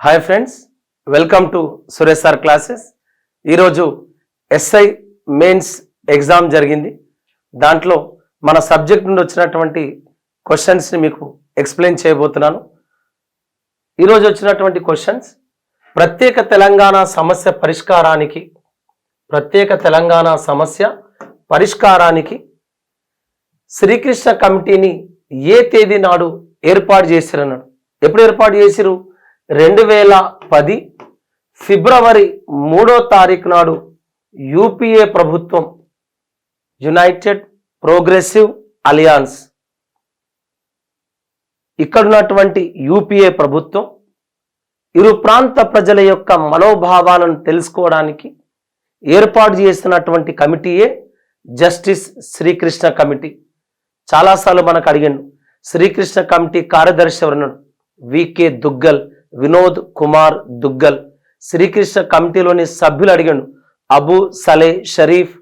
Hi friends welcome to Suresh sir classes ఈరోజు SI mains exam జరిగింది. దాంట్లో మన సబ్జెక్ట్ నుండి వచ్చినటువంటి క్వశ్చన్స్ని మీకు ఎక్స్ప్లెయిన్ చేయబోతున్నాను. ఈరోజు వచ్చినటువంటి క్వశ్చన్స్ ప్రత్యేక తెలంగాణ సమస్య పరిష్కారానికి ప్రత్యేక తెలంగాణ సమస్య పరిష్కారానికి శ్రీకృష్ణ కమిటీని ఏ తేదీ నాడు ఏర్పాటు చేసిరన్నాడు ఎప్పుడు ఏర్పాటు చేసిరు రెండు వేల పది ఫిబ్రవరి మూడో తారీఖు నాడు యూపీఏ ప్రభుత్వం యునైటెడ్ ప్రోగ్రెసివ్ అలియాన్స్ ఇక్కడున్నటువంటి యూపీఏ ప్రభుత్వం ఇరు ప్రాంత ప్రజల యొక్క మనోభావాలను తెలుసుకోవడానికి ఏర్పాటు చేసినటువంటి కమిటీయే జస్టిస్ శ్రీకృష్ణ కమిటీ. చాలాసార్లు మనకు అడిగాను శ్రీకృష్ణ కమిటీ కార్యదర్శి ఎవరున్నాడు వికే దుగ్గల్. వినోద్ కుమార్ దుగ్గల్ శ్రీకృష్ణ కమిటీలోని సభ్యులు అడిగాడు. Abu Saleh Shariff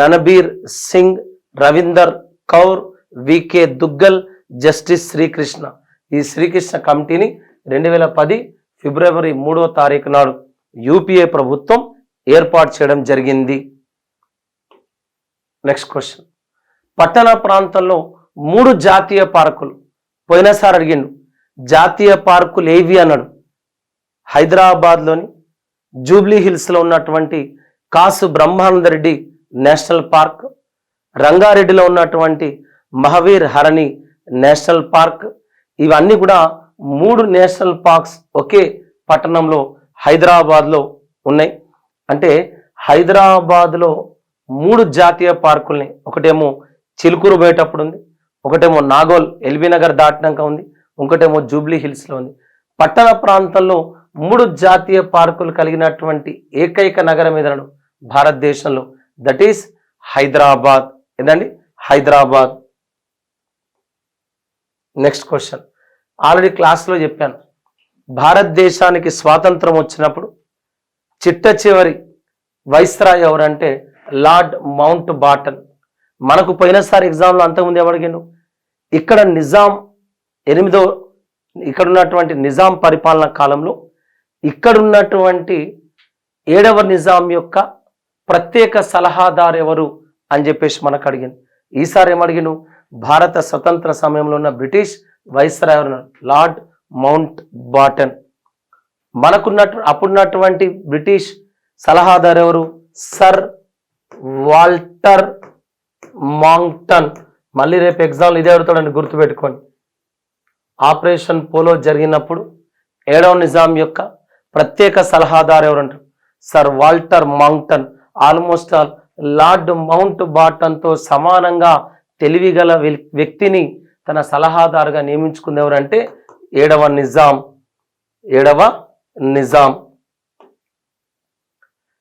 Ranbir Singh Ravinder Kaur VK Duggal justice Srikrishna. ఈ శ్రీకృష్ణ కమిటీని రెండు వేల పది ఫిబ్రవరి మూడో తారీఖు నాడు యూపీఏ ప్రభుత్వం ఏర్పాటు చేయడం జరిగింది. Next question. పట్టణ ప్రాంతంలో మూడు జాతీయ పార్కులు పోయినసారి అడిగిండు. జాతీయ పార్కులు ఏవి అన్నాడు. హైదరాబాద్లోని జూబ్లీ హిల్స్లో ఉన్నటువంటి కాసు బ్రహ్మానందరెడ్డి నేషనల్ పార్క్ రంగారెడ్డిలో ఉన్నటువంటి మహావీర్ హరణి నేషనల్ పార్క్ ఇవన్నీ కూడా మూడు నేషనల్ పార్క్స్ ఒకే పట్టణంలో హైదరాబాద్లో ఉన్నాయి. అంటే హైదరాబాద్లో మూడు జాతీయ పార్కుల్ని ఒకటేమో చిలుకూరు పోయేటప్పుడు ఉంది ఒకటేమో నాగోల్ ఎల్బీ నగర్ దాటినాక ఉంది ఇంకోటేమో జూబ్లీ హిల్స్లో ఉంది పట్టణ ప్రాంతంలో మూడు జాతీయ పార్కులు కలిగినటువంటి ఏకైక నగరం ఏదనడు భారతదేశంలో. That is Hyderabad. ఏందండి? హైదరాబాద్. నెక్స్ట్ క్వశ్చన్ ఆల్రెడీ క్లాస్లో చెప్పాను. భారతదేశానికి స్వాతంత్రం వచ్చినప్పుడు చిట్ట చివరి వైస్రాయ్ ఎవరంటే లార్డ్ మౌంట్ బాటన్. మనకు పోయినసారి ఎగ్జామ్లో అంతకుముందు ఎవరికిండు ఇక్కడ నిజాం ఎనిమిదో ఇక్కడ ఉన్నటువంటి నిజాం పరిపాలన కాలంలో ఇక్కడ ఉన్నటువంటి ఏడవ నిజాం యొక్క ప్రత్యేక సలహాదారు ఎవరు అని చెప్పేసి మనకు అడిగింది. ఈసారి ఏమడిగిను భారత స్వతంత్ర సమయంలో ఉన్న బ్రిటిష్ వైస్రాయ్ ఎవరు లార్డ్ మౌంట్ బాటన్ మనకున్నట్టు అప్పుడున్నటువంటి బ్రిటిష్ సలహాదారు ఎవరు? Sir Walter Monckton. మళ్ళీ రేపు ఎగ్జామ్లు ఇదే అడుగుతాడని గుర్తుపెట్టుకోండి. ఆపరేషన్ పోలో జరిగినప్పుడు ఏడవ నిజాం యొక్క ప్రత్యేక సలహాదారు ఎవరంటారు? Sir Walter Monckton almost all Lord Mount బాటన్తో సమానంగా తెలివిగల వ్యక్- వ్యక్తిని తన సలహాదారుగా నియమించుకుంది ఎవరంటే ఏడవ నిజాం ఏడవ నిజాం.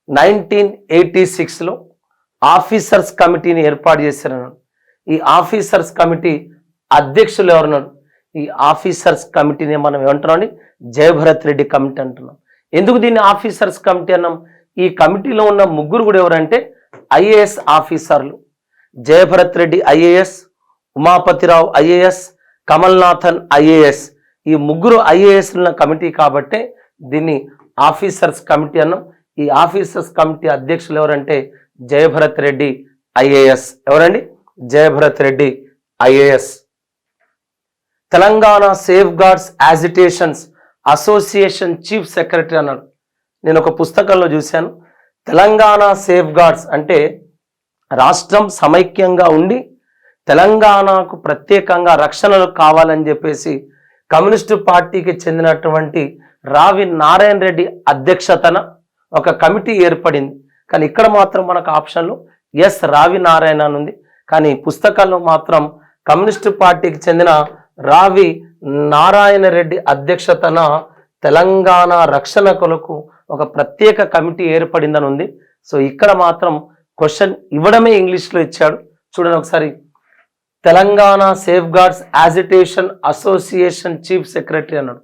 నైన్టీన్ ఎయిటీ సిక్స్లో ఆఫీసర్స్ కమిటీని ఏర్పాటు చేశారన్నాడు. ఈ ఆఫీసర్స్ కమిటీ అధ్యక్షులు ఎవరన్నాడు ఈ ఆఫీసర్స్ కమిటీని మనం ఏమంటున్నాం అండి? జయభరత్ రెడ్డి కమిటీ అంటున్నాం. ఎందుకు దీన్ని ఆఫీసర్స్ కమిటీ అన్నాం? ఈ కమిటీలో ఉన్న ముగ్గురు కూడా ఎవరంటే ఐఏఎస్ ఆఫీసర్లు. Jayabharat Reddy IAS Umapathirao IAS Kamalnathan IAS. ఈ ముగ్గురు ఐఏఎస్ ఉన్న కమిటీ కాబట్టే దీన్ని ఆఫీసర్స్ కమిటీ అన్నాం. ఈ ఆఫీసర్స్ కమిటీ అధ్యక్షులు ఎవరంటే జయభరత్ రెడ్డి ఐఏఎస్. ఎవరండి? Jayabharat Reddy IAS. Telangana safeguards agitations association chief secretary అన్నాడు. నేను ఒక పుస్తకంలో చూశాను. తెలంగాణ సేఫ్ గార్డ్స్ అంటే రాష్ట్రం సమైక్యంగా ఉండి తెలంగాణకు ప్రత్యేకంగా రక్షణలు కావాలని చెప్పేసి కమ్యూనిస్టు పార్టీకి చెందినటువంటి రావి నారాయణ రెడ్డి అధ్యక్షతన ఒక కమిటీ ఏర్పడింది. కానీ ఇక్కడ మాత్రం మనకు ఆప్షన్లు ఎస్ రావి నారాయణ అని ఉంది. కానీ పుస్తకాల్లో మాత్రం కమ్యూనిస్టు పార్టీకి చెందిన రావి నారాయణ రెడ్డి అధ్యక్షతన తెలంగాణ రక్షణ కొరకు ఒక ప్రత్యేక కమిటీ ఏర్పడిందని ఉంది సో ఇక్కడ మాత్రం క్వశ్చన్ ఇవ్వడమే ఇంగ్లీష్లో ఇచ్చాడు. చూడండి ఒకసారి. Telangana safeguards agitation association chief secretary అన్నాడు.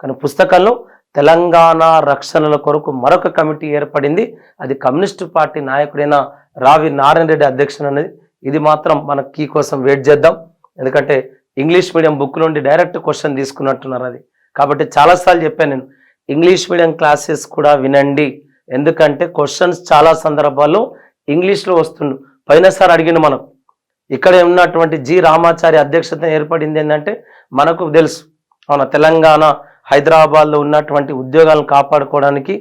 కానీ పుస్తకంలో తెలంగాణ రక్షణల కొరకు మరొక కమిటీ ఏర్పడింది. అది కమ్యూనిస్టు పార్టీ నాయకుడైన రావి నారాయణ రెడ్డి అధ్యక్షుడు అనేది ఇది మాత్రం మన కీ కోసం వెయిట్ చేద్దాం. ఎందుకంటే ఇంగ్లీష్ మీడియం బుక్ నుండి డైరెక్ట్ క్వశ్చన్ తీసుకున్నట్టున్నారు అది. కాబట్టి చాలాసార్లు చెప్పాను నేను ఇంగ్లీష్ మీడియం క్లాసెస్ కూడా వినండి. ఎందుకంటే క్వశ్చన్స్ చాలా సందర్భాల్లో ఇంగ్లీష్లో వస్తుండు. పైనసారి అడిగిన మనం ఇక్కడ ఉన్నటువంటి జి రామాచారి అధ్యక్షత ఏర్పడింది ఏంటంటే మనకు తెలుసు అవునా? తెలంగాణ హైదరాబాద్లో ఉన్నటువంటి ఉద్యోగాలను కాపాడుకోవడానికి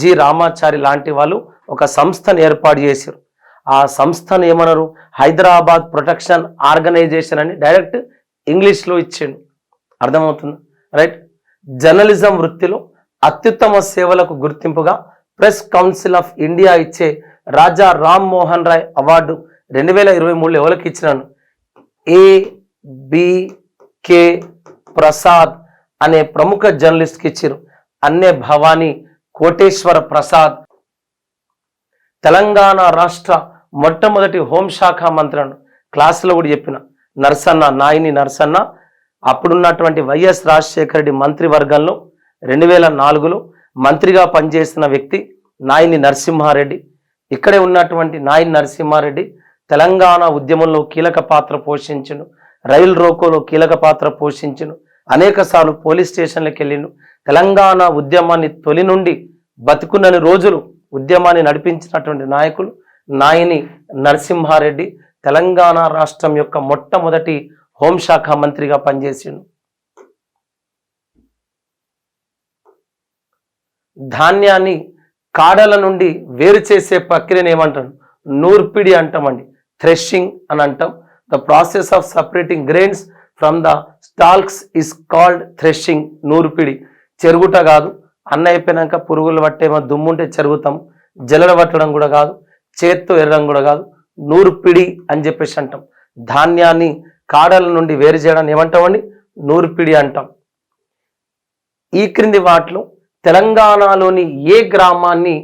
జి రామాచారి లాంటి వాళ్ళు ఒక సంస్థను ఏర్పాటు చేశారు. ఆ సంస్థను ఏమన్నారు? హైదరాబాద్ ప్రొటెక్షన్ ఆర్గనైజేషన్ అని డైరెక్ట్ ఇంగ్లీష్లో ఇచ్చిండు. అర్థమవుతుంది? రైట్ జర్నలిజం వృత్తిలో అత్యుత్తమ సేవలకు గుర్తింపుగా ప్రెస్ కౌన్సిల్ ఆఫ్ ఇండియా ఇచ్చే రాజా రామ్ మోహన్ రాయ్ అవార్డు రెండు వేల ఇరవై మూడులో ఎవరికి ఇచ్చినాను ఏబికే కే ప్రసాద్ అనే ప్రముఖ జర్నలిస్ట్కి ఇచ్చారు అన్నే భవానీ కోటేశ్వర ప్రసాద్. తెలంగాణ రాష్ట్ర మొట్టమొదటి హోంశాఖ మంత్రి అను క్లాసులో కూడా చెప్పిన. నర్సన్న నాయిని నర్సన్న అప్పుడున్నటువంటి వైఎస్ రాజశేఖర రెడ్డి మంత్రివర్గంలో రెండు వేల నాలుగులో మంత్రిగా పనిచేసిన వ్యక్తి నాయిని నరసింహారెడ్డి. ఇక్కడే ఉన్నటువంటి నాయిని నరసింహారెడ్డి తెలంగాణ ఉద్యమంలో కీలక పాత్ర పోషించును రైలు రోకోలో కీలక పాత్ర పోషించును అనేక సార్లు పోలీస్ స్టేషన్లకు వెళ్ళిండు. తెలంగాణ ఉద్యమాన్ని తొలి నుండి బతుకున్నని రోజులు ఉద్యమాన్ని నడిపించినటువంటి నాయకులు నాయని నరసింహారెడ్డి. తెలంగాణ రాష్ట్రం యొక్క మొట్టమొదటి హోంశాఖ మంత్రిగా పనిచేసిండు. ధాన్యాన్ని కాడల నుండి వేరు చేసే ప్రక్రియను ఏమంటాం నూర్పిడి అంటామండి థ్రెషింగ్ అని అంటాం. The process of separating grains from the stalks is called threshing నూర్పిడి. చెరుగుట కాదు. అన్న అయిపోయినాక పురుగులు పట్టేమో దుమ్ముంటే చెరుగుతాం. జల్లడ పట్టడం కూడా కాదు. చేత్తో ఎరడం కూడా కాదు. నూర్పిడి అని చెప్పేసి అంటాం. ధాన్యాన్ని కాడల నుండి వేరు చేయడాన్ని ఏమంటామండి? నూర్పిడి అంటాం. ఈ క్రింది వాటిలో తెలంగాణలోని ఏ గ్రామాన్ని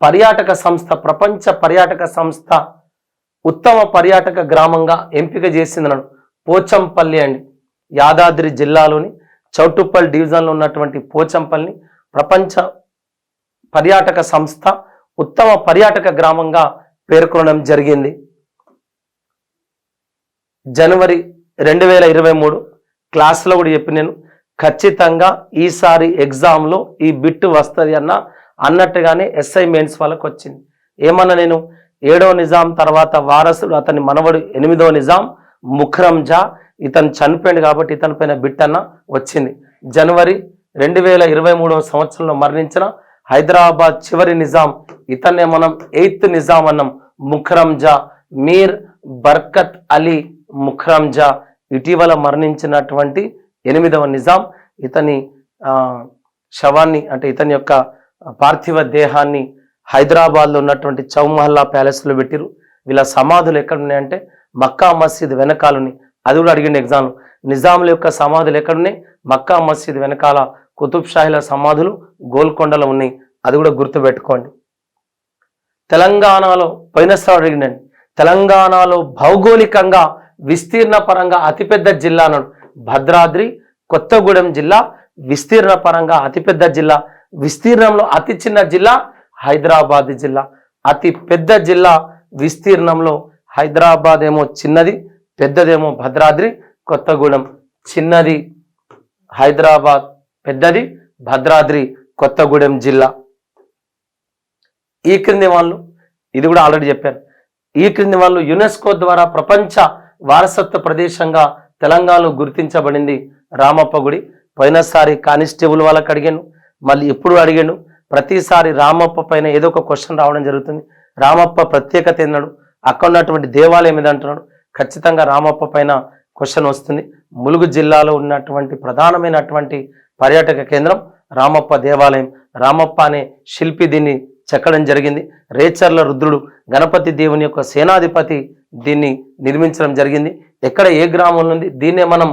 పర్యాటక సంస్థ ప్రపంచ పర్యాటక సంస్థ ఉత్తమ పర్యాటక గ్రామంగా ఎంపిక చేసిందన్నాడు పోచంపల్లి అండి. యాదాద్రి జిల్లాలోని చౌటుప్పల్ డివిజన్లో ఉన్నటువంటి పోచంపల్లిని ప్రపంచ పర్యాటక సంస్థ ఉత్తమ పర్యాటక గ్రామంగా పేర్కొనడం జరిగింది. జనవరి రెండు వేల ఇరవై మూడు క్లాస్లో కూడా చెప్పి నేను ఖచ్చితంగా ఈసారి ఎగ్జామ్లో ఈ బిట్ వస్తుంది అన్న అన్నట్టుగానే ఎస్ఐ మెయిన్స్ వాళ్ళకి వచ్చింది. ఏమన్నా నేను ఏడో నిజాం తర్వాత వారసుడు అతని మనవడు ఎనిమిదో నిజాం ముఖరంజా ఇతను చనిపోయింది కాబట్టి ఇతని పైన బిట్ అన్న వచ్చింది. జనవరి రెండు వేల ఇరవై మూడవ సంవత్సరంలో మరణించిన హైదరాబాద్ చివరి నిజాం ఇతన్నే మనం ఎయిత్ నిజాం అన్నాం ముఖరంజా మీర్ బర్కత్ అలీ ముఖరంజా. ఇటీవల మరణించినటువంటి ఎనిమిదవ నిజాం. ఇతని శవాన్ని అంటే ఇతని యొక్క పార్థివ దేహాన్ని హైదరాబాద్లో ఉన్నటువంటి చౌమహల్లా ప్యాలెస్లో పెట్టిరు వీళ్ళ సమాధులు ఎక్కడ ఉన్నాయంటే మక్కా మసీద్ వెనకాలని. అది కూడా అడిగింది ఎగ్జామ్ నిజాముల యొక్క సమాధులు ఎక్కడున్నాయి? మక్కా మసీద్ వెనకాల కుతుబ్ షాహీల సమాధులు గోల్కొండలో ఉన్నాయి. అది కూడా గుర్తుపెట్టుకోండి. తెలంగాణలో పోయినసారి అడిగినండి తెలంగాణలో భౌగోళికంగా విస్తీర్ణ పరంగా అతిపెద్ద జిల్లా అన్నాడు. భద్రాద్రి కొత్తగూడెం జిల్లా విస్తీర్ణ పరంగా అతిపెద్ద జిల్లా. విస్తీర్ణంలో అతి చిన్న జిల్లా హైదరాబాద్ జిల్లా. అతి పెద్ద జిల్లా విస్తీర్ణంలో హైదరాబాద్ ఏమో చిన్నది పెద్దదేమో భద్రాద్రి కొత్తగూడెం చిన్నది హైదరాబాద్ పెద్దది భద్రాద్రి కొత్తగూడెం జిల్లా. ఈ క్రింది వాళ్ళు ఇది కూడా ఆల్రెడీ చెప్పారు ఈ క్రింది వాళ్ళు యునెస్కో ద్వారా ప్రపంచ వారసత్వ ప్రదేశంగా తెలంగాణలో గుర్తించబడింది రామప్ప గుడి. పోయినసారి కానిస్టేబుల్ వాళ్ళకి అడిగాను మళ్ళీ ఎప్పుడు అడిగాను ప్రతిసారి రామప్ప పైన ఏదో ఒక క్వశ్చన్ రావడం జరుగుతుంది. రామప్ప ప్రత్యేకత ఏంటన్నాడు అక్కడ ఉన్నటువంటి దేవాలయం ఏదంటున్నాడు ఖచ్చితంగా రామప్ప పైన క్వశ్చన్ వస్తుంది. ములుగు జిల్లాలో ఉన్నటువంటి ప్రధానమైనటువంటి పర్యాటక కేంద్రం రామప్ప దేవాలయం. రామప్ప అనే శిల్పి దీన్ని చెక్కడం జరిగింది. రేచర్ల రుద్రుడు గణపతి దేవుని యొక్క సేనాధిపతి దీన్ని నిర్మించడం జరిగింది. ఎక్కడ ఏ గ్రామంలో ఉంది దీన్నే మనం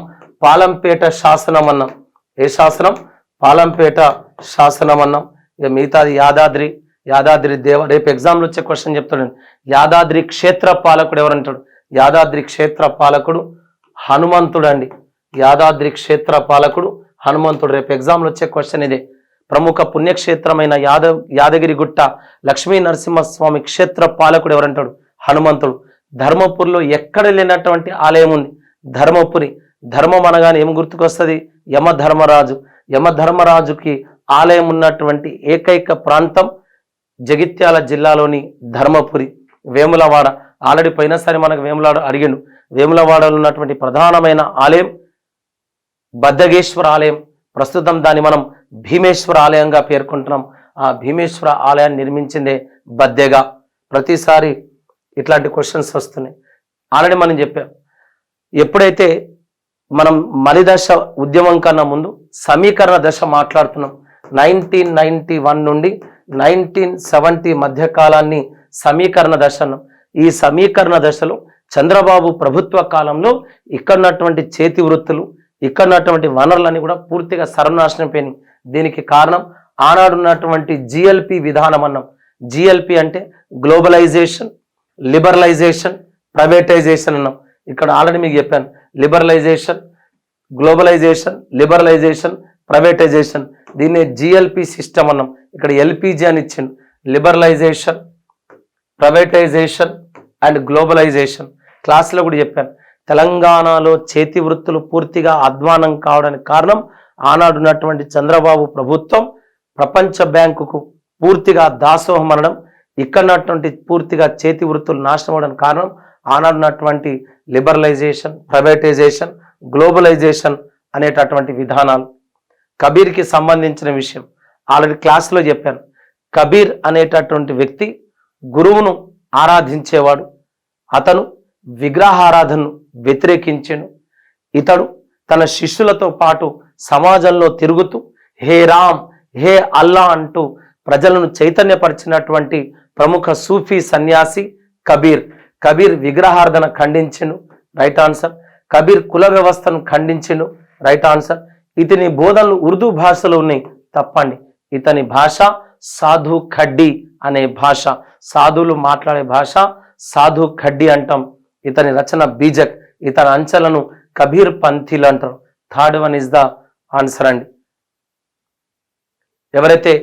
పాలంపేట శాసనం అన్నాం. ఏ శాసనం? పాలంపేట శాసనం అన్నాం. ఇక మిగతాది యాదాద్రి యాదాద్రి దేవ రేపు ఎగ్జామ్లో వచ్చే క్వశ్చన్ చెప్తాడు యాదాద్రి క్షేత్ర పాలకుడు ఎవరంటాడు యాదాద్రి క్షేత్ర పాలకుడు హనుమంతుడు అండి. యాదాద్రి క్షేత్ర పాలకుడు హనుమంతుడు. రేపు ఎగ్జామ్లో వచ్చే క్వశ్చన్ ఇదే. ప్రముఖ పుణ్యక్షేత్రమైన యాద యాదగిరిగుట్ట లక్ష్మీ నరసింహస్వామి క్షేత్ర పాలకుడు ఎవరంటాడు? హనుమంతుడు. ధర్మపురిలో ఎక్కడ లేనటువంటి ఆలయం ఉంది? ధర్మపురి. ధర్మం అనగానే ఏం గుర్తుకొస్తుంది? యమధర్మరాజు. యమధర్మరాజుకి ఆలయం ఉన్నటువంటి ఏకైక ప్రాంతం జగిత్యాల జిల్లాలోని ధర్మపురి. వేములవాడ. ఆల్రెడీ పోయినసారి మనకు వేములవాడ అడిగిండు. వేములవాడలో ఉన్నటువంటి ప్రధానమైన ఆలయం బద్దగేశ్వర ఆలయం. ప్రస్తుతం దాన్ని మనం భీమేశ్వర ఆలయంగా పేర్కొంటున్నాం. ఆ భీమేశ్వర ఆలయాన్ని నిర్మించిందే బద్దెగా. ప్రతిసారి ఇట్లాంటి క్వశ్చన్స్ వస్తున్నాయి. ఆల్రెడీ మనం చెప్పాం. ఎప్పుడైతే మనం మలిదశ ఉద్యమం కన్నా ముందు సమీకరణ దశ మాట్లాడుతున్నాం. నైన్టీన్ నైన్టీ వన్ నుండి నైన్టీన్ సెవెంటీ మధ్య కాలాన్ని సమీకరణ దశ అన్నాం. ఈ సమీకరణ దశలో చంద్రబాబు ప్రభుత్వ కాలంలో ఇక్కడ ఉన్నటువంటి చేతి వృత్తులు ఇక్కడ ఉన్నటువంటి వనరులన్నీ కూడా పూర్తిగా సర్వనాశనం పోయినాయి దీనికి కారణం ఆనాడున్నటువంటి జిఎల్పి విధానం అన్నాం. జిఎల్పి అంటే గ్లోబలైజేషన్ లిబరలైజేషన్ ప్రైవేటైజేషన్ అన్నాం. ఇక్కడ ఆల్రెడీ మీకు చెప్పాను. Liberalization globalization liberalization privatization. దీన్నే జిఎల్పి సిస్టమ్ అన్నాం. ఇక్కడ ఎల్పిజి అని ఇచ్చింది లిబరలైజేషన్ ప్రైవేటైజేషన్ అండ్ గ్లోబలైజేషన్. క్లాస్లో కూడా చెప్పాను. తెలంగాణలో చేతి వృత్తులు పూర్తిగా అధ్వానం కావడానికి కారణం ఆనాడున్నటువంటి చంద్రబాబు ప్రభుత్వం. ప్రపంచ బ్యాంకుకు పూర్తిగా దాసోహం అనడం ఇక్కడనటువంటి పూర్తిగా చేతి వృత్తులు నాశనం అవడానికి కారణం ఆనాడున్నటువంటి లిబరలైజేషన్ ప్రైవేటైజేషన్ గ్లోబలైజేషన్ అనేటటువంటి విధానాలు. కబీర్కి సంబంధించిన విషయం ఆల్రెడీ క్లాస్లో చెప్పాను. కబీర్ అనేటటువంటి వ్యక్తి గురువును ఆరాధించేవాడు. అతను విగ్రహారాధనను వ్యతిరేకించెను. ఇతడు తన శిష్యులతో పాటు సమాజంలో తిరుగుతూ హే రామ్ హే అల్లా అంటూ ప్రజలను చైతన్యపరిచినటువంటి ప్రముఖ సూఫీ సన్యాసి కబీర్. కబీర్ విగ్రహార్థన ఖండించెను రైట్ ఆన్సర్. కబీర్ కుల వ్యవస్థను ఖండించెను రైట్ ఆన్సర్. ఇతని బోధనలు ఉర్దూ భాషలో ఉన్నాయి తప్పండి. ఇతని భాష సాధు ఖడ్డీ అనే భాష. సాధువులు మాట్లాడే భాష సాధు ఖడ్డీ అంటాం. ఇతని రచన బీజక్ ఇతని అంచెలను కబీర్ పంథీలు అంటారు. Third one is the answer అండి. ఎవరైతే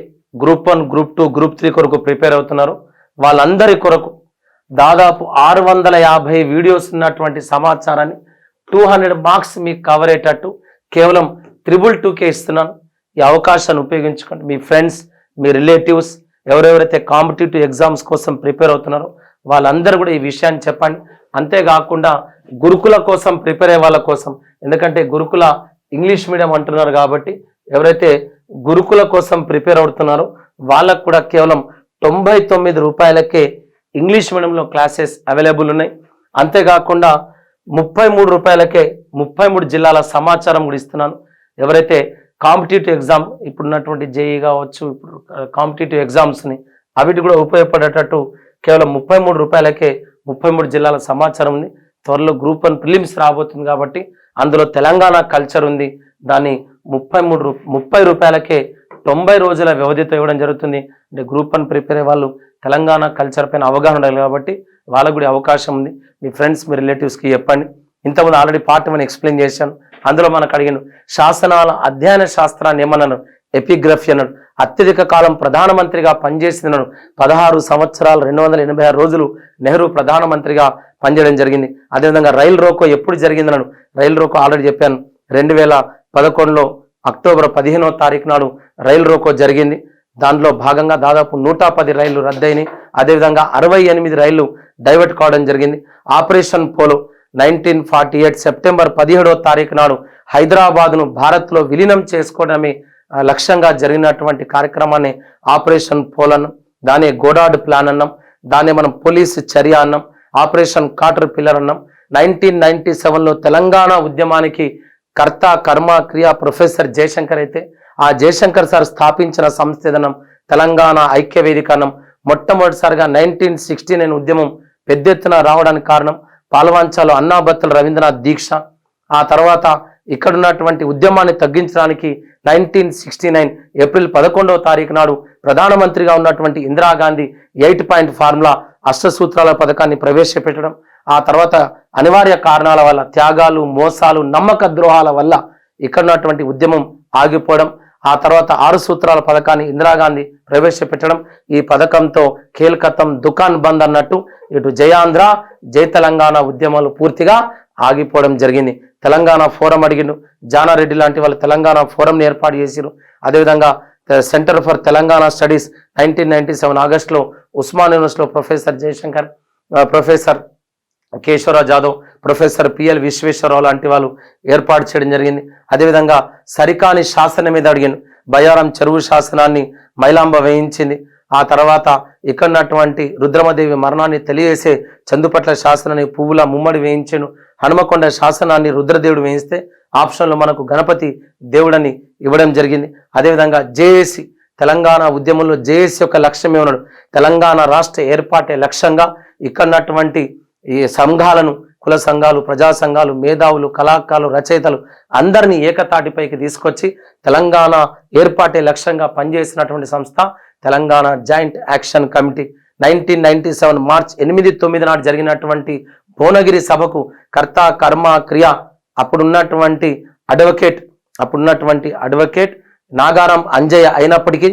group one group two group three కొరకు ప్రిపేర్ అవుతున్నారో వాళ్ళందరి కొరకు దాదాపు ఆరు వందల యాభై వీడియోస్ ఉన్నటువంటి సమాచారాన్ని టూ హండ్రెడ్ మార్క్స్ మీకు కవర్ అయ్యేటట్టు కేవలం త్రిబుల్ టూకే ఇస్తున్నాను. ఈ అవకాశాన్ని ఉపయోగించుకోండి. మీ ఫ్రెండ్స్ మీ రిలేటివ్స్ ఎవరెవరైతే కాంపిటేటివ్ ఎగ్జామ్స్ కోసం ప్రిపేర్ అవుతున్నారో వాళ్ళందరూ కూడా ఈ విషయాన్ని చెప్పండి. అంతేకాకుండా గురుకుల కోసం ప్రిపేర్ అయ్యే వాళ్ళ కోసం. ఎందుకంటే గురుకుల ఇంగ్లీష్ మీడియం అంటున్నారు కాబట్టి ఎవరైతే గురుకుల కోసం ప్రిపేర్ అవుతున్నారో వాళ్ళకు కూడా కేవలం తొంభై తొమ్మిది రూపాయలకే ఇంగ్లీష్ మీడియంలో క్లాసెస్ అవైలబుల్ ఉన్నాయి. అంతేకాకుండా ముప్పై మూడు రూపాయలకే ముప్పై మూడు జిల్లాల సమాచారం కూడా ఇస్తున్నాను. ఎవరైతే కాంపిటేటివ్ ఎగ్జామ్ ఇప్పుడున్నటువంటి జేఈ కావచ్చు ఇప్పుడు కాంపిటేటివ్ ఎగ్జామ్స్ని అవిటి కూడా ఉపయోగపడేటట్టు కేవలం ముప్పై మూడు రూపాయలకే ముప్పై మూడు జిల్లాల సమాచారం ఉంది. త్వరలో గ్రూప్ వన్ ప్రిలిమ్స్ రాబోతుంది కాబట్టి అందులో తెలంగాణ కల్చర్ ఉంది. దాన్ని ముప్పై మూడు రూ ముప్పై రూపాయలకే తొంభై రోజుల వ్యవధితో ఇవ్వడం జరుగుతుంది. అంటే గ్రూప్ వన్ ప్రిపేర్ అయ్యే వాళ్ళు తెలంగాణ కల్చర్ పైన అవగాహన ఉండాలి కాబట్టి వాళ్ళకు కూడా అవకాశం ఉంది. మీ ఫ్రెండ్స్ మీ రిలేటివ్స్కి చెప్పండి. ఇంతకుముందు ఆల్రెడీ పార్ట్ వన్ ఎక్స్ప్లెయిన్ చేశాను. అందులో మనకు అడిగిన శాసనాల అధ్యయన శాస్త్రాన్ని ఏమన్నాను? ఎపిగ్రఫీ అన్నాడు. అత్యధిక కాలం ప్రధానమంత్రిగా పనిచేసినాడు పదహారు సంవత్సరాలు రెండు వందల ఎనభై ఆరు రోజులు నెహ్రూ ప్రధానమంత్రిగా పనిచేయడం జరిగింది. అదేవిధంగా రైలు రోకో ఎప్పుడు జరిగిందన్నాడు? రైల్ రోకో ఆల్రెడీ చెప్పాను. రెండు వేల పదకొండులో అక్టోబర్ పదిహేనో తారీఖు నాడు రైల్ రోకో జరిగింది. దాంట్లో భాగంగా దాదాపు నూట పది రైళ్ళు రద్దయినాయి. అదేవిధంగా అరవై ఎనిమిది రైళ్ళు డైవర్ట్ కావడం జరిగింది. Operation polo nineteen forty eight September పదిహేడో తారీఖు నాడు హైదరాబాద్ను భారత్లో విలీనం చేసుకోవడమే లక్ష్యంగా జరిగినటువంటి కార్యక్రమాన్ని ఆపరేషన్ పోలన్ దాని గోడాడ్ ప్లాన్ అన్నాం దాన్ని మనం పోలీసు చర్య అన్నాం ఆపరేషన్ కాటర్ పిల్లర్ అన్నాం. నైన్టీన్ నైన్టీ సెవెన్లో తెలంగాణ ఉద్యమానికి కర్త కర్మ క్రియ ప్రొఫెసర్ జయశంకర్ అయితే ఆ జయశంకర్ సార్ స్థాపించిన సంస్థ తెలంగాణ ఐక్య వేదిక మొట్టమొదటిసారిగా నైన్టీన్ సిక్స్టీ నైన్ ఉద్యమం పెద్ద ఎత్తున రావడానికి కారణం పాల్వాంచాలో అన్నాబత్తుల రవీంద్రనాథ్ దీక్ష. ఆ తర్వాత ఇక్కడ ఉన్నటువంటి ఉద్యమాన్ని తగ్గించడానికి నైన్టీన్ సిక్స్టీ నైన్ ఏప్రిల్ పదకొండవ తారీఖు నాడు ప్రధానమంత్రిగా ఉన్నటువంటి ఇందిరాగాంధీ ఎయిట్ పాయింట్ ఫార్ములా అష్టసూత్రాల పథకాన్ని ప్రవేశపెట్టడం ఆ తర్వాత అనివార్య కారణాల వల్ల త్యాగాలు మోసాలు నమ్మక ద్రోహాల వల్ల ఇక్కడ ఉన్నటువంటి ఉద్యమం ఆగిపోవడం ఆ తర్వాత ఆరు సూత్రాల పథకాన్ని ఇందిరాగాంధీ ప్రవేశపెట్టడం ఈ పథకంతో కేల్కతం దుకాన్ బంద్ అన్నట్టు ఇటు జయాంధ్ర జై తెలంగాణ ఉద్యమాలు పూర్తిగా ఆగిపోవడం జరిగింది. తెలంగాణ ఫోరం అడిగిండు. జానారెడ్డి లాంటి వాళ్ళు తెలంగాణ ఫోరంని ఏర్పాటు చేసిరు అదేవిధంగా centre for Telangana studies nineteen ninety seven ఆగస్టులో ఉస్మాన్ యూనివర్సిటీలో professor Jayashankar professor Keshava Rao Jadhav professor PL Vishweshwara Rao లాంటి వాళ్ళు ఏర్పాటు చేయడం జరిగింది. అదేవిధంగా సరికాని శాసనం మీద అడిగాను బయారం చెరువు శాసనాన్ని మైలాంబ వేయించింది. ఆ తర్వాత ఇక్కడన్నటువంటి రుద్రమదేవి మరణాన్ని తెలియజేసే చందుపట్ల శాసనాన్ని పువ్వుల ముమ్మడి వేయించాను. హనుమకొండ శాసనాన్ని రుద్రదేవుడు వేయిస్తే ఆప్షన్లో మనకు గణపతి దేవుడని ఇవ్వడం జరిగింది. అదేవిధంగా జేఏసి తెలంగాణ ఉద్యమంలో జేఏసీ యొక్క లక్ష్యం ఏమన్నాడు తెలంగాణ రాష్ట్ర ఏర్పాటే లక్ష్యంగా ఇక్కడన్నటువంటి ఈ సంఘాలను కుల సంఘాలు ప్రజా సంఘాలు మేధావులు కళాకారులు రచయితలు అందరినీ ఏకతాటిపైకి తీసుకొచ్చి తెలంగాణ ఏర్పాటే లక్ష్యంగా పనిచేసినటువంటి సంస్థ Telangana joint action committee nineteen ninety seven March ఎనిమిది తొమ్మిది నాడు జరిగినటువంటి భువనగిరి సభకు కర్త కర్మ క్రియ అప్పుడున్నటువంటి అడ్వకేట్ అప్పుడున్నటువంటి అడ్వకేట్ నాగారం అంజయ్య అయినప్పటికీ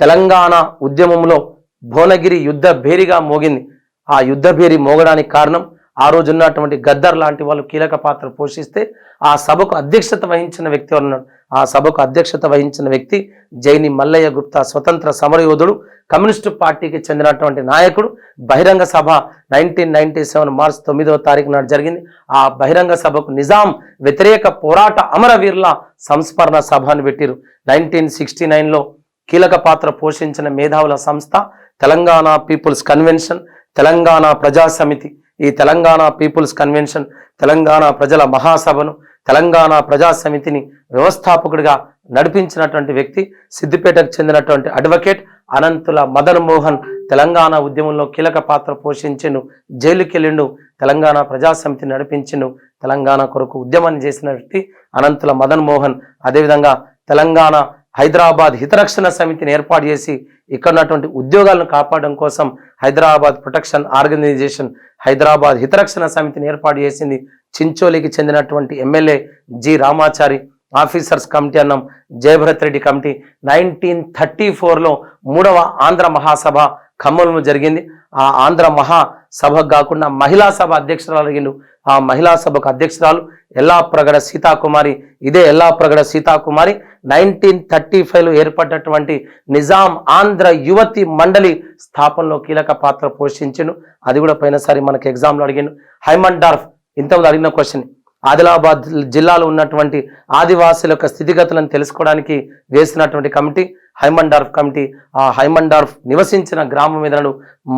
తెలంగాణ ఉద్యమంలో భువనగిరి యుద్ధ భేరిగా మోగింది. ఆ యుద్ధ భేరి మోగడానికి కారణం ఆ రోజు ఉన్నటువంటి గద్దర్ లాంటి వాళ్ళు కీలక పాత్ర పోషిస్తే ఆ సభకు అధ్యక్షత వహించిన వ్యక్తి ఉన్నాడు? ఆ సభకు అధ్యక్షత వహించిన వ్యక్తి జైని మల్లయ్య గుప్తా స్వతంత్ర సమరయోధుడు కమ్యూనిస్టు పార్టీకి చెందినటువంటి నాయకుడు. బహిరంగ సభ నైన్టీన్ నైన్టీ సెవెన్ మార్చ్ తొమ్మిదవ తారీఖు నాడు జరిగింది. ఆ బహిరంగ సభకు నిజాం వ్యతిరేక పోరాట అమరవీరుల సంస్మరణ సభ అని పెట్టిరు. నైన్టీన్ సిక్స్టీ నైన్లో కీలక పాత్ర పోషించిన మేధావుల సంస్థ తెలంగాణ పీపుల్స్ కన్వెన్షన్ తెలంగాణ ప్రజా సమితి ఈ తెలంగాణ పీపుల్స్ కన్వెన్షన్ తెలంగాణ ప్రజల మహాసభను తెలంగాణ ప్రజా సమితిని వ్యవస్థాపకుడిగా నడిపించినటువంటి వ్యక్తి సిద్దిపేటకు చెందినటువంటి అడ్వకేట్ అనంతుల మదన్ మోహన్ తెలంగాణ ఉద్యమంలో కీలక పాత్ర పోషించిండు జైలుకెళ్ళిండు తెలంగాణ ప్రజా సమితిని నడిపించిండు తెలంగాణ కొరకు ఉద్యమాన్ని చేసిన వ్యక్తి అనంతుల మదన్ మోహన్. అదేవిధంగా తెలంగాణ హైదరాబాద్ హితరక్షణ సమితిని ఏర్పాటు చేసి ఇక్కడ ఉన్నటువంటి ఉద్యోగాలను కాపాడడం కోసం హైదరాబాద్ ప్రొటెక్షన్ ఆర్గనైజేషన్ హైదరాబాద్ హితరక్షణ సమితిని ఏర్పాటు చేసింది. చించోలికి చెందినటువంటి MLA G Ramachari officers committee అన్నం Jayabharat Reddy committee. Nineteen thirty ఫోర్లో మూడవ ఆంధ్ర మహాసభ ఖమ్మంలో జరిగింది. ఆ ఆంధ్ర మహాసభకు కాకుండా మహిళా సభ అధ్యక్షురాలు అడిగిండు. ఆ మహిళా సభకు అధ్యక్షురాలు ఎల్లాప్రగడ సీతాకుమారి. ఇదే ఎల్లాప్రగడ సీతాకుమారి నైన్టీన్ థర్టీ ఫైవ్లో ఏర్పడినటువంటి నిజాం ఆంధ్ర యువతి మండలి స్థాపనలో కీలక పాత్ర పోషించిండు. అది కూడా పోయినసారి మనకి ఎగ్జామ్లో అడిగిండు. హైమన్ డార్ఫ్ ఇంతకుముందు అడిగిన క్వశ్చన్ ఆదిలాబాద్ జిల్లాలో ఉన్నటువంటి ఆదివాసుల యొక్క స్థితిగతులను తెలుసుకోవడానికి వేసినటువంటి కమిటీ హైమండార్ఫ్ కమిటీ. ఆ హైమండార్ఫ్ నివసించిన గ్రామం మీదను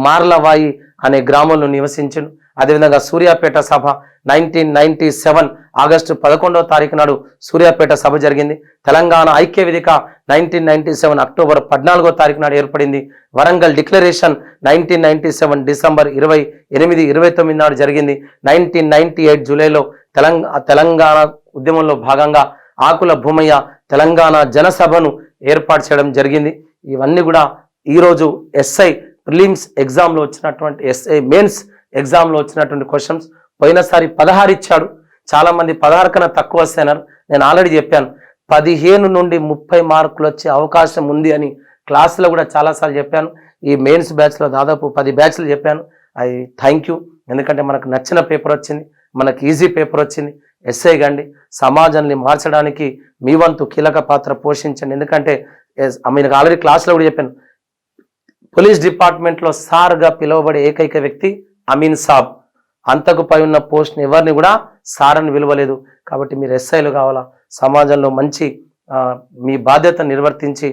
మార్లవాయి అనే గ్రామంలో నివసించను. అదేవిధంగా సూర్యాపేట సభ నైన్టీన్ నైన్టీ సెవెన్ ఆగస్టు పదకొండవ తారీఖు నాడు సూర్యాపేట సభ జరిగింది. తెలంగాణ ఐక్య వేదిక నైన్టీన్ నైన్టీ సెవెన్ అక్టోబర్ పద్నాలుగో తారీఖు నాడు ఏర్పడింది. Warangal declaration nineteen ninety seven December ఇరవై ఎనిమిది ఇరవై తొమ్మిది నాడు జరిగింది. నైన్టీన్ నైన్టీ ఎయిట్ జూలైలో తెలంగాణ తెలంగాణ ఉద్యమంలో భాగంగా ఆకుల భూమయ్య తెలంగాణ జనసభను ఏర్పాటు చేయడం జరిగింది. ఇవన్నీ కూడా ఈరోజు ఎస్ఐ ప్రిలిమ్స్ ఎగ్జామ్లో వచ్చినటువంటి ఎస్ఐ మెయిన్స్ ఎగ్జామ్లో వచ్చినటువంటి క్వశ్చన్స్. పోయినసారి పదహారు ఇచ్చాడు. చాలామంది పదహారు కన్నా తక్కువ వస్తాయన్నారు. నేను ఆల్రెడీ చెప్పాను. పదిహేను నుండి ముప్పై మార్కులు వచ్చే అవకాశం ఉంది అని క్లాసులో కూడా చాలాసార్లు చెప్పాను. ఈ మెయిన్స్ బ్యాచ్లో దాదాపు పది బ్యాచ్లు చెప్పాను. అది థ్యాంక్ యూ. ఎందుకంటే మనకు నచ్చిన పేపర్ వచ్చింది. మనకి ఈజీ పేపర్ వచ్చింది. ఎస్ఐ గండి సమాజాన్ని మార్చడానికి మీ వంతు కీలక పాత్ర పోషించండి. ఎందుకంటే ఎస్- మీకు ఆల్రెడీ క్లాస్లో కూడా చెప్పాను. పోలీస్ డిపార్ట్మెంట్లో సార్గా పిలువబడే ఏకైక వ్యక్తి అమీన్ సాబ్. అంతకు పై ఉన్న పోస్ట్ని ఎవరిని కూడా సార్ అని విలువలేదు. కాబట్టి మీరు ఎస్ఐలు కావాలా? సమాజంలో మంచి మీ బాధ్యత నిర్వర్తించి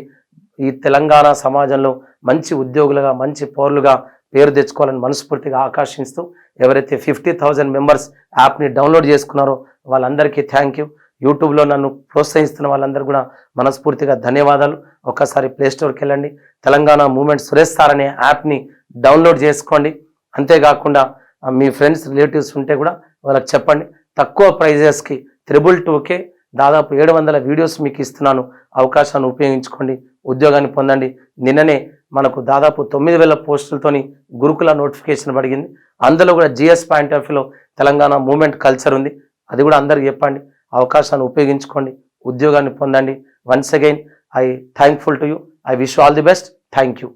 ఈ తెలంగాణ సమాజంలో మంచి ఉద్యోగులుగా మంచి పౌరులుగా పేరు తెచ్చుకోవాలని మనస్ఫూర్తిగా ఆకర్షిస్తూ ఎవరైతే ఫిఫ్టీ థౌజండ్ మెంబర్స్ యాప్ని డౌన్లోడ్ చేసుకున్నారో వాళ్ళందరికీ థ్యాంక్ యూ యూట్యూబ్లో నన్ను ప్రోత్సహిస్తున్న వాళ్ళందరూ కూడా మనస్ఫూర్తిగా ధన్యవాదాలు. ఒక్కసారి ప్లేస్టోర్కి వెళ్ళండి. తెలంగాణ మూమెంట్ సురేష్ సార్ అనే యాప్ని డౌన్లోడ్ చేసుకోండి. అంతేకాకుండా మీ ఫ్రెండ్స్ రిలేటివ్స్ ఉంటే కూడా వాళ్ళకి చెప్పండి. తక్కువ ప్రైజెస్కి త్రిబుల్ టూకే దాదాపు ఏడు వందల వీడియోస్ మీకు ఇస్తున్నాను. అవకాశాన్ని ఉపయోగించుకోండి. ఉద్యోగాన్ని పొందండి. నిన్ననే మనకు దాదాపు తొమ్మిది వేల పోస్టులతోని గురుకుల నోటిఫికేషన్ పడిగింది అందులో కూడా జిఎస్ పాయింట్ ఆఫ్ వ్యూలో తెలంగాణ మూమెంట్ కల్చర్ ఉంది. అది కూడా అందరికి చెప్పండి. అవకాశాన్ని ఉపయోగించుకోండి. ఉద్యోగాన్ని పొందండి. Once again I thankful to you I wish all the best thank you